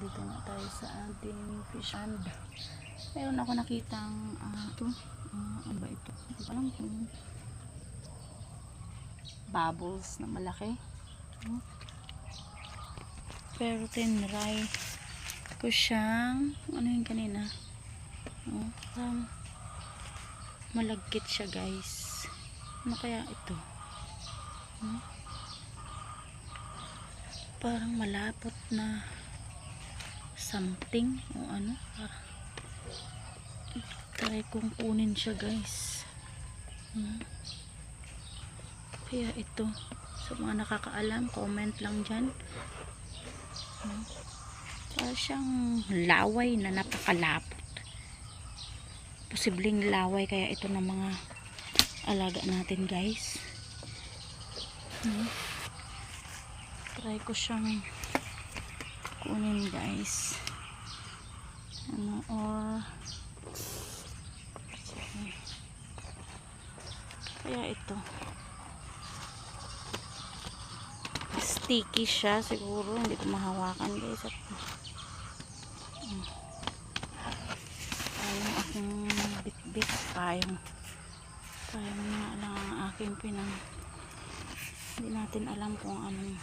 dito na tayo sa ating fish pond. Meron ako nakitang ah, ito. Ah, ano ba ito? Hindi ko alam kung bubbles na malaki. Oh. Pero tinry ko siyang ano yung kanina? Oh, parang malagkit siya guys. Ano kaya ito? Hmm? Parang malapot na something o ano. Parang try kong kunin siya guys. Hmm? Kaya ito. Sa mga nakakaalam, comment lang dyan. Hmm? Parang siyang laway na napakalapot. Posibleng laway kaya ito ng mga alaga natin guys. Hmm? Try ko siyang kunin guys. Ano or kaya ito. Sticky siya siguro hindi ko mahawakan guys. At Hmm. Parang akong bit-bit. Parang parang nga lang ang aking pinang hindi natin alam kung anong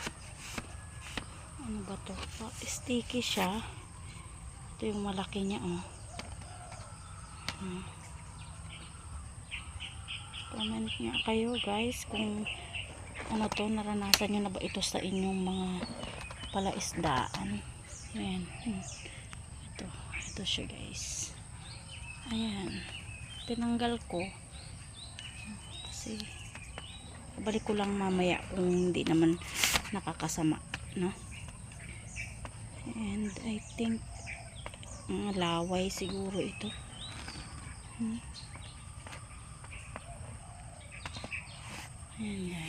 ano ba to. Sticky siya ito yung malaki niya oh. Hmm. comment niya kayo guys kung ano to naranasan nyo na ba ito sa inyong mga palaisdaan? Ayan. Hmm. ito ito siya guys. Ayan. Tinanggal ko. Kasi balik ko lang mamaya kung hindi naman nakakasama no? And I think mga laway siguro ito hmm. ayan guys